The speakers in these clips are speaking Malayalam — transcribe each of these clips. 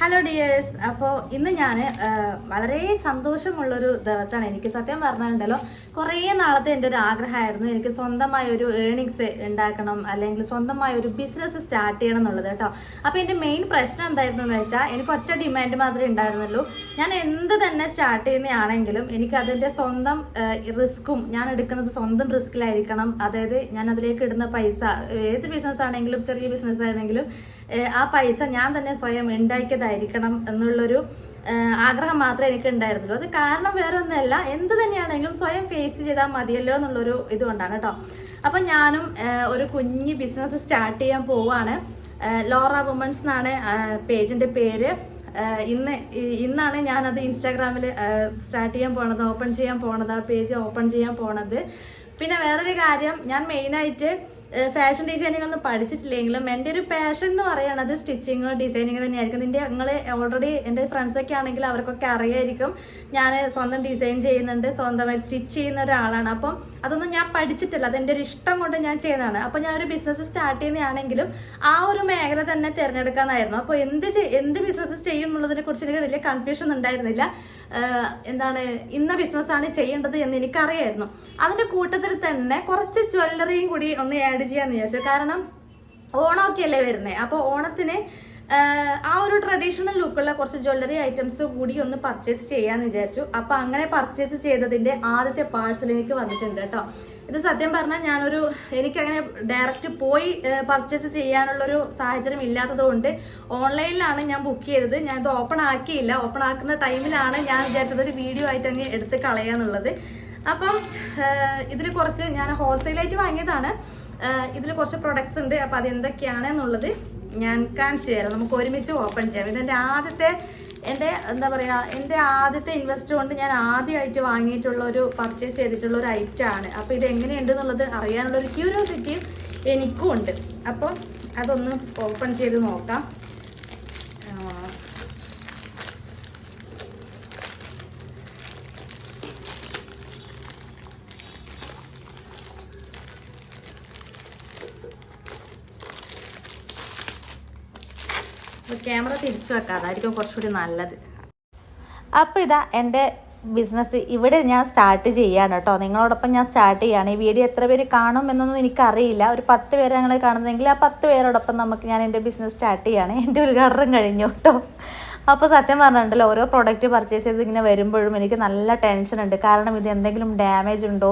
ഹലോ ഡിയേഴ്സ് അപ്പോൾ ഇന്ന് ഞാൻ വളരെ സന്തോഷമുള്ളൊരു ദിവസമാണ് എനിക്ക് സത്യം പറഞ്ഞാലുണ്ടല്ലോ കുറേ നാളത്തെ എന്റെ ഒരു ആഗ്രഹമായിരുന്നു. എനിക്ക് സ്വന്തമായ ഒരു ഏണിങ്സ് ഉണ്ടാക്കണം അല്ലെങ്കിൽ സ്വന്തമായ ഒരു ബിസിനസ് സ്റ്റാർട്ട് ചെയ്യണം എന്നുള്ളത് കേട്ടോ. അപ്പോൾ എന്റെ മെയിൻ പ്രശ്നം എന്തായിരുന്നു എന്ന് വെച്ചാൽ എനിക്ക് ഒറ്റ ഡിമാൻഡ് മാത്രമേ ഉണ്ടായിരുന്നുള്ളൂ. ഞാൻ എന്ത് തന്നെ സ്റ്റാർട്ട് ചെയ്യുന്നതാണെങ്കിലും എനിക്ക് അതിന്റെ സ്വന്തം റിസ്ക്കും ഞാൻ എടുക്കുന്നത് സ്വന്തം റിസ്ക്കിലായിരിക്കണം അതായത് ഞാൻ അതിലേക്ക് ഇടുന്ന പൈസ ഏത് ബിസിനസ് ആണെങ്കിലും ചെറിയ ബിസിനസ് ആണെങ്കിലും ആ പൈസ ഞാൻ തന്നെ സ്വയം ഉണ്ടാക്കിയതായിരിക്കണം എന്നുള്ളൊരു ആഗ്രഹം മാത്രമേ എനിക്ക് ഉണ്ടായിരുന്നുള്ളൂ അത് കാരണം വേറെ ഒന്നുമല്ല എന്ത് തന്നെയാണെങ്കിലും സ്വയം ഫേസ് ചെയ്താൽ മതിയല്ലോ എന്നുള്ളൊരു ഇതുകൊണ്ടാണ് കേട്ടോ. അപ്പം ഞാനും ഒരു കുഞ്ഞ് ബിസിനസ് സ്റ്റാർട്ട് ചെയ്യാൻ പോവാണ്. ലോറ വുമൺസ് എന്നാണ് പേജിന്റെ പേര്. ഇന്ന് ഇന്നാണ് ഞാനത് ഇൻസ്റ്റാഗ്രാമിൽ സ്റ്റാർട്ട് ചെയ്യാൻ പോണത് ഓപ്പൺ ചെയ്യാൻ പോണത് ആ പേജ് ഓപ്പൺ ചെയ്യാൻ പോണത്. പിന്നെ വേറൊരു കാര്യം ഞാൻ മെയിനായിട്ട് ഫാഷൻ ഡിസൈനിങ് ഒന്നും പഠിച്ചിട്ടില്ലെങ്കിലും എന്റെ ഒരു പാഷൻ എന്ന് പറയുന്നത് സ്റ്റിച്ചിങ് ഡിസൈനിങ് തന്നെയായിരിക്കും. നിന്റെ ഞങ്ങൾ ഓൾറെഡി എന്റെ ഫ്രണ്ട്സൊക്കെ ആണെങ്കിൽ അവർക്കൊക്കെ അറിയായിരിക്കും ഞാൻ സ്വന്തം ഡിസൈൻ ചെയ്യുന്നുണ്ട് സ്വന്തമായി സ്റ്റിച്ച് ചെയ്യുന്ന ഒരാളാണ്. അപ്പം അതൊന്നും ഞാൻ പഠിച്ചിട്ടില്ല. അതെന്റെ ഒരു ഇഷ്ടം കൊണ്ട് ഞാൻ ചെയ്യുന്നതാണ്. അപ്പോൾ ഞാൻ ഒരു ബിസിനസ് സ്റ്റാർട്ട് ചെയ്യുന്നതാണെങ്കിലും ആ ഒരു മേഖല തന്നെ തിരഞ്ഞെടുക്കാനായിരുന്നു. അപ്പോൾ എന്ത് എന്ത് ബിസിനസ് ചെയ്യും എന്നുള്ളതിനെ കുറിച്ച് എനിക്ക് വലിയ കൺഫ്യൂഷൻ ഉണ്ടായിരുന്നില്ല. എന്താണ് ഇന്ന ബിസിനസ്സാണ് ചെയ്യേണ്ടത് എന്ന് എനിക്കറിയായിരുന്നു. അതിന്റെ കൂട്ടത്തിൽ തന്നെ കുറച്ച് ജ്വല്ലറിയും കൂടി ഒന്ന് ആഡ് ചെയ്യാന്ന് വിചാരിച്ചു. കാരണം ഓണമൊക്കെ അല്ലേ വരുന്നത് അപ്പോൾ ഓണത്തിന് ആ ഒരു ട്രഡീഷണൽ ലുക്കുള്ള കുറച്ച് ജ്വല്ലറി ഐറ്റംസ് കൂടി ഒന്ന് പർച്ചേസ് ചെയ്യാന്ന് വിചാരിച്ചു. അപ്പോൾ അങ്ങനെ പർച്ചേസ് ചെയ്തതിന്റെ ആദ്യത്തെ പാഴ്സൽ എനിക്ക് വന്നിട്ടുണ്ട് കേട്ടോ. ഇത് സത്യം പറഞ്ഞാൽ ഞാനൊരു എനിക്കങ്ങനെ ഡയറക്റ്റ് പോയി പർച്ചേസ് ചെയ്യാനുള്ളൊരു സാഹചര്യം ഇല്ലാത്തതുകൊണ്ട് ഓൺലൈനിലാണ് ഞാൻ ബുക്ക് ചെയ്തത്. ഞാൻ ഇത് ഓപ്പൺ ആക്കിയില്ല. ഓപ്പൺ ആക്കുന്ന ടൈമിലാണ് ഞാൻ വിചാരിച്ചത് ഒരു വീഡിയോ ആയിട്ട് അങ്ങ് എടുത്ത് കളയാന്നുള്ളത്. അപ്പം ഇതിൽ കുറച്ച് ഞാൻ ഹോൾസെയിലായിട്ട് വാങ്ങിയതാണ്. ഇതിൽ കുറച്ച് പ്രൊഡക്ട്സ് ഉണ്ട്. അപ്പോൾ അതെന്തൊക്കെയാണ് എന്നുള്ളത് ഞാൻ കാണിച്ചു തരാം. നമുക്ക് ഒരുമിച്ച് ഓപ്പൺ ചെയ്യാം. ഇതെന്റെ ആദ്യത്തെ എന്റെ എന്താ പറയുക എന്റെ ആദ്യത്തെ ഇൻവെസ്റ്റ് കൊണ്ട് ഞാൻ ആദ്യമായിട്ട് വാങ്ങിയിട്ടുള്ള ഒരു പർച്ചേസ് ചെയ്തിട്ടുള്ള ഒരു ഐറ്റമാണ് അപ്പോൾ ഇത് എങ്ങനെയുണ്ട് എന്നുള്ളത് അറിയാനുള്ള ഒരു ക്യൂരിയോസിറ്റിയും എനിക്കും ഉണ്ട്. അപ്പോൾ അതൊന്ന് ഓപ്പൺ ചെയ്ത് നോക്കാം ആ, ക്യാമറ തിരിച്ചു വെക്കാം അതായിരിക്കും കുറച്ചുകൂടി നല്ലത്. അപ്പോൾ ഇതാ എന്റെ ബിസിനസ് ഇവിടെ ഞാൻ സ്റ്റാർട്ട് ചെയ്യാണ് കേട്ടോ. നിങ്ങളോടൊപ്പം ഞാൻ സ്റ്റാർട്ട് ചെയ്യാണ്. ഈ വീഡിയോ എത്ര പേര് കാണും എന്നൊന്നും എനിക്കറിയില്ല. ഒരു പത്ത് പേര് ഞങ്ങൾ കാണുന്നതെങ്കിൽ ആ പത്ത് പേരോടൊപ്പം നമുക്ക് ഞാൻ എന്റെ ബിസിനസ് സ്റ്റാർട്ട് ചെയ്യാണ്. എന്റെ ഉദ്ഘാടനം കഴിഞ്ഞു കേട്ടോ. അപ്പോൾ സത്യം പറഞ്ഞിട്ടുണ്ടല്ലോ ഓരോ പ്രോഡക്റ്റ് പർച്ചേസ് ചെയ്ത് ഇങ്ങനെ വരുമ്പോഴും എനിക്ക് നല്ല ടെൻഷൻ ഉണ്ട്. കാരണം ഇത് എന്തെങ്കിലും ഡാമേജ് ഉണ്ടോ?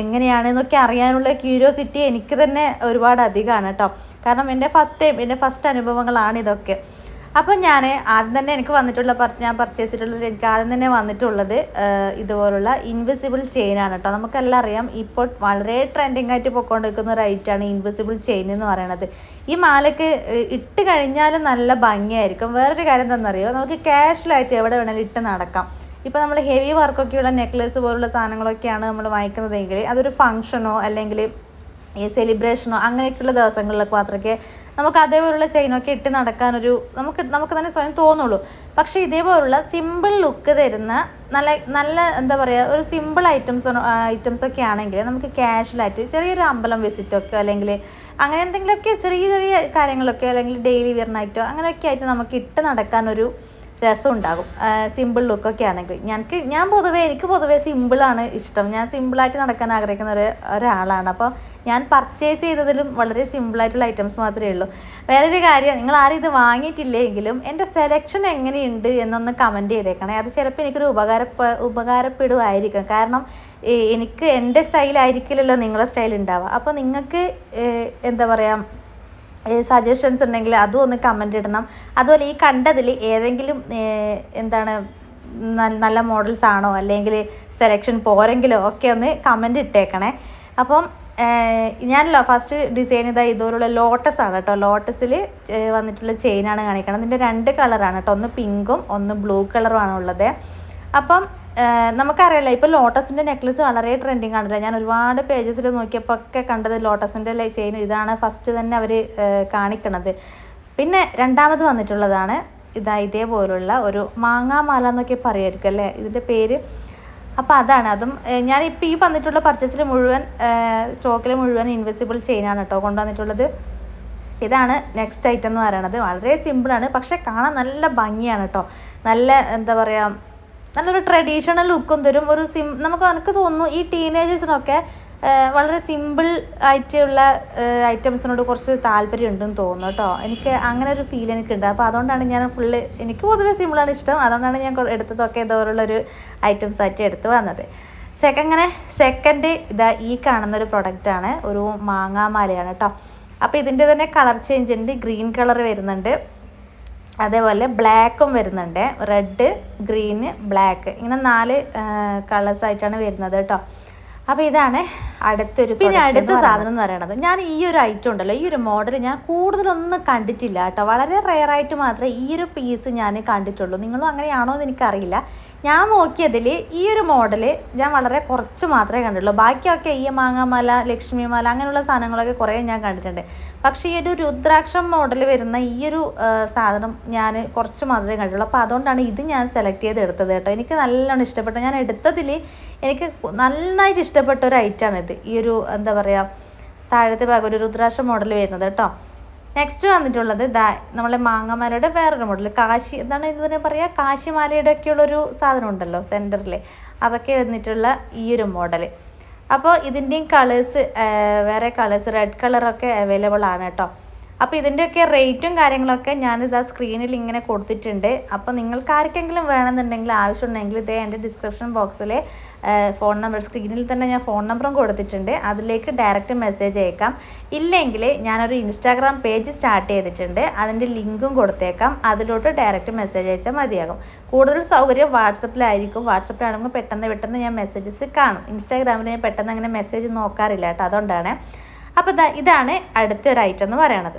എങ്ങനെയാണ് എന്നൊക്കെ അറിയാനുള്ള ക്യൂരിയോസിറ്റി എനിക്ക് തന്നെ ഒരുപാട് അധികമാണ് കേട്ടോ കാരണം എന്റെ ഫസ്റ്റ് ടൈം എന്റെ ഫസ്റ്റ് അനുഭവങ്ങളാണ് ഇതൊക്കെ. അപ്പം ഞാൻ ആദ്യം തന്നെ എനിക്ക് വന്നിട്ടുള്ള ഞാൻ പർച്ചേസ് ചെയ്തിട്ടുള്ളത് എനിക്ക് ആദ്യം തന്നെ വന്നിട്ടുള്ളത് ഇതുപോലുള്ള ഇൻവിസിബിൾ ചെയിൻ ആണ് കേട്ടോ നമുക്കെല്ലാം അറിയാം ഇപ്പോൾ വളരെ ട്രെൻഡിങ് ആയിട്ട് പൊക്കോണ്ടിരിക്കുന്ന ഒരു ഐറ്റാണ് ഇൻവിസിബിൾ ചെയിൻ എന്ന് പറയുന്നത് ഈ മാലയ്ക്ക് ഇട്ട് കഴിഞ്ഞാൽ നല്ല ഭംഗിയായിരിക്കും. വേറൊരു കാര്യം എന്താണെന്നറിയോ? നമുക്ക് കാഷ്വലായിട്ട് എവിടെ വേണമെങ്കിലും ഇട്ട് നടക്കാം. ഇപ്പോൾ നമ്മൾ ഹെവി വർക്കൊക്കെയുള്ള നെക്ലേസ് പോലുള്ള സാധനങ്ങളൊക്കെയാണ് നമ്മൾ വാങ്ങിക്കുന്നതെങ്കിൽ അതൊരു ഫങ്ഷനോ അല്ലെങ്കിൽ ഈ സെലിബ്രേഷനോ അങ്ങനെയൊക്കെയുള്ള ദിവസങ്ങളിലൊക്കെ മാത്രമേ നമുക്ക് അതേപോലുള്ള ചെയിനൊക്കെ ഇട്ട് നടക്കാനൊരു നമുക്ക് നമുക്ക് തന്നെ സ്വയം തോന്നുള്ളൂ. പക്ഷേ ഇതേപോലുള്ള സിമ്പിൾ ലുക്ക് തരുന്ന നല്ല നല്ല എന്താ പറയുക ഒരു സിമ്പിൾ ഐറ്റംസ് ഐറ്റംസ് ഒക്കെ ആണെങ്കിൽ നമുക്ക് ക്യാഷ്വലായിട്ട് ചെറിയൊരു അമ്പലം വിസിറ്റൊക്കെ അല്ലെങ്കിൽ അങ്ങനെ എന്തെങ്കിലുമൊക്കെ ചെറിയ ചെറിയ കാര്യങ്ങളൊക്കെ അല്ലെങ്കിൽ ഡെയിലി വെയറിനായിട്ടോ അങ്ങനെയൊക്കെ ആയിട്ട് നമുക്ക് ഇട്ട് നടക്കാനൊരു രസം ഉണ്ടാകും സിമ്പിൾ ലുക്കൊക്കെ ആണെങ്കിൽ. ഞങ്ങൾക്ക് ഞാൻ പൊതുവേ എനിക്ക് പൊതുവേ സിമ്പിളാണ് ഇഷ്ടം. ഞാൻ സിമ്പിളായിട്ട് നടക്കാൻ ആഗ്രഹിക്കുന്ന ഒരു ഒരാളാണ്. അപ്പോൾ ഞാൻ പർച്ചേസ് ചെയ്തതിലും വളരെ സിമ്പിളായിട്ടുള്ള ഐറ്റംസ് മാത്രമേ ഉള്ളൂ. വേറൊരു കാര്യം നിങ്ങൾ ആരും ഇത് വാങ്ങിയിട്ടില്ലെങ്കിലും എന്റെ സെലക്ഷൻ എങ്ങനെയുണ്ട് എന്നൊന്ന് കമന്റ് ചെയ്തേക്കണേ. അത് ചിലപ്പോൾ എനിക്കൊരു ഉപകാരപ്പ ഉപകാരപ്പെടുമായിരിക്കും. കാരണം എനിക്ക് എന്റെ സ്റ്റൈലായിരിക്കില്ലല്ലോ നിങ്ങളുടെ സ്റ്റൈൽ ഉണ്ടാവുക. അപ്പോൾ നിങ്ങൾക്ക് എന്താ പറയുക സജഷൻസ് ഉണ്ടെങ്കിൽ അതും ഒന്ന് കമന്റ് ഇടണം. അതുപോലെ ഈ കണ്ടതിൽ ഏതെങ്കിലും എന്താണ് നല്ല മോഡൽസ് ആണോ? അല്ലെങ്കിൽ സെലക്ഷൻ പോരെങ്കിലോ? ഒക്കെ ഒന്ന് കമന്റ് ഇട്ടേക്കണേ. അപ്പം ഞാനല്ലോ ഫസ്റ്റ് ഡിസൈൻ ചെയ്ത ഇതുപോലുള്ള ലോട്ടസ് ആണ് കേട്ടോ. ലോട്ടസിൽ വന്നിട്ടുള്ള ചെയിനാണ് കാണിക്കണം ഇതിന്റെ രണ്ട് കളറാണ് കേട്ടോ. ഒന്ന് പിങ്കും ഒന്ന് ബ്ലൂ കളറും ഉള്ളത് അപ്പം നമുക്കറിയാലോ ഇപ്പോൾ ലോട്ടസിന്റെ നെക്ലസ് വളരെ ട്രെൻഡിങ് ആണല്ലോ. ഞാൻ ഒരുപാട് പേജസിൽ നോക്കിയപ്പോൾ ഒക്കെ കണ്ടത് ലോട്ടസിന്റെ ചെയിൻ ഇതാണ് ഫസ്റ്റ് തന്നെ അവർ കാണിക്കണത്. പിന്നെ രണ്ടാമത് വന്നിട്ടുള്ളതാണ് ഇതാ ഇതേപോലുള്ള ഒരു മാങ്ങാമാല എന്നൊക്കെ പറയുമായിരിക്കും അല്ലേ? ഇതിന്റെ പേര്. അപ്പോൾ അതാണ്. അതും ഞാനിപ്പോൾ ഈ വന്നിട്ടുള്ള പർച്ചേസിൽ മുഴുവൻ സ്റ്റോക്കിൽ മുഴുവൻ ഇൻവെസിബിൾ ചെയിനാണ് കേട്ടോ കൊണ്ടുവന്നിട്ടുള്ളത്. ഇതാണ് നെക്സ്റ്റ് ഐറ്റം എന്ന് പറയുന്നത് വളരെ സിമ്പിളാണ് പക്ഷെ കാണാൻ നല്ല ഭംഗിയാണ് കേട്ടോ നല്ല എന്താ പറയുക നല്ലൊരു ട്രഡീഷണൽ ലുക്കും തരും. ഒരു സിം നമുക്ക് എനിക്ക് തോന്നുന്നു ഈ ടീനേജേഴ്സിനൊക്കെ വളരെ സിമ്പിൾ ആയിട്ടുള്ള ഐറ്റംസിനോട് കുറച്ച് താല്പര്യം ഉണ്ടെന്ന് തോന്നുന്നു കേട്ടോ. എനിക്ക് അങ്ങനെ ഒരു ഫീൽ എനിക്കുണ്ട്. അപ്പോൾ അതുകൊണ്ടാണ് ഞാൻ ഫുള്ള് എനിക്ക് പൊതുവേ സിമ്പിളാണ് ഇഷ്ടം. അതുകൊണ്ടാണ് ഞാൻ എടുത്തതൊക്കെ ഇതുപോലുള്ളൊരു ഐറ്റംസ് ആയിട്ട് എടുത്ത് വന്നത്. സെക്കൻഡ് അങ്ങനെ സെക്കൻഡ് ഇതാ ഈ കാണുന്ന ഒരു പ്രൊഡക്റ്റാണ് ഒരു മാങ്ങാമാലയാണ് കേട്ടോ. അപ്പോൾ ഇതിന്റെ തന്നെ കളർ ചേഞ്ച് ഉണ്ട്. ഗ്രീൻ കളർ വരുന്നുണ്ട്. അതേപോലെ ബ്ലാക്കും വരുന്നുണ്ട്. Red green black. ഇങ്ങനെ നാല് കളേഴ്സ് ആയിട്ടാണ് വരുന്നത് കേട്ടോ. അപ്പോൾ ഇതാണ് അടുത്തൊരു പിന്നെ അടുത്ത സാധനം എന്ന് പറയുന്നത്. ഞാൻ ഈ ഒരു ഐറ്റം ഉണ്ടല്ലോ ഈ ഒരു മോഡൽ ഞാൻ കൂടുതലൊന്നും കണ്ടിട്ടില്ല കേട്ടോ. വളരെ റെയർ ആയിട്ട് മാത്രമേ ഈ ഒരു പീസ് ഞാൻ കണ്ടിട്ടുള്ളൂ. നിങ്ങളും അങ്ങനെയാണോ എന്ന് എനിക്കറിയില്ല. ഞാൻ നോക്കിയതിൽ ഈ ഒരു മോഡൽ ഞാൻ വളരെ കുറച്ച് മാത്രമേ കണ്ടിട്ടുള്ളൂ. ബാക്കിയൊക്കെ ഈ മാങ്ങാമല ലക്ഷ്മിമാല അങ്ങനെയുള്ള സാധനങ്ങളൊക്കെ കുറേ ഞാൻ കണ്ടിട്ടുണ്ട്. പക്ഷേ ഈ ഒരു രുദ്രാക്ഷം മോഡൽ വരുന്ന ഈ ഒരു സാധനം ഞാൻ കുറച്ച് മാത്രമേ കണ്ടിട്ടുള്ളൂ. അപ്പോൾ അതുകൊണ്ടാണ് ഇത് ഞാൻ സെലക്ട് ചെയ്ത് എടുത്തത് കേട്ടോ. എനിക്ക് നല്ലോണം ഇഷ്ടപ്പെട്ടു. ഞാൻ എടുത്തതിൽ എനിക്ക് നന്നായിട്ട് ഇഷ്ടപ്പെട്ട ഒരു ഐറ്റമാണ് ഇത് ഈ ഒരു എന്താ പറയുക താഴത്തെ ഭാഗം ഒരു രുദ്രാക്ഷം മോഡൽ വരുന്നത് കേട്ടോ. നെക്സ്റ്റ് വന്നിട്ടുള്ളത് ദാ നമ്മളെ മാങ്ങമാരുടെ വേറൊരു മോഡൽ കാശി എന്താണ് ഇതുവരെ പറയുക കാശിമാലയുടെ ഒക്കെയുള്ളൊരു സാധനം ഉണ്ടല്ലോ സെന്ററിൽ അതൊക്കെ വന്നിട്ടുള്ള ഈ ഒരു മോഡൽ അപ്പോൾ ഇതിന്റെയും കളേഴ്സ് വേറെ കളേഴ്സ് റെഡ് കളറൊക്കെ അവൈലബിൾ ആണ് കേട്ടോ. അപ്പോൾ ഇതിന്റെയൊക്കെ റേറ്റും കാര്യങ്ങളൊക്കെ ഞാനിത് ആ സ്ക്രീനിൽ ഇങ്ങനെ കൊടുത്തിട്ടുണ്ട്. അപ്പോൾ നിങ്ങൾക്ക് ആർക്കെങ്കിലും വേണമെന്നുണ്ടെങ്കിൽ ആവശ്യമുണ്ടെങ്കിൽ ഇതേ എന്റെ ഡിസ്ക്രിപ്ഷൻ ബോക്സിലെ ഫോൺ നമ്പർ സ്ക്രീനിൽ തന്നെ ഞാൻ ഫോൺ നമ്പറും കൊടുത്തിട്ടുണ്ട്. അതിലേക്ക് ഡയറക്റ്റ് മെസ്സേജ് അയക്കാം. ഇല്ലെങ്കിൽ ഞാനൊരു ഇൻസ്റ്റാഗ്രാം പേജ് സ്റ്റാർട്ട് ചെയ്തിട്ടുണ്ട്. അതിന്റെ ലിങ്കും കൊടുത്തേക്കാം. അതിലോട്ട് ഡയറക്റ്റ് മെസ്സേജ് അയച്ചാൽ മതിയാകും. കൂടുതൽ സൗകര്യം വാട്സപ്പിലായിരിക്കും. വാട്സപ്പിലാണെങ്കിൽ പെട്ടെന്ന് പെട്ടെന്ന് ഞാൻ മെസ്സേജസ് കാണും. ഇൻസ്റ്റാഗ്രാമിൽ ഞാൻ പെട്ടെന്ന് അങ്ങനെ മെസ്സേജ് നോക്കാറില്ല കേട്ടോ. അതുകൊണ്ടാണ്. അപ്പോൾ ഇതാണ് അടുത്തൊരു ഐറ്റം എന്ന് പറയണത്.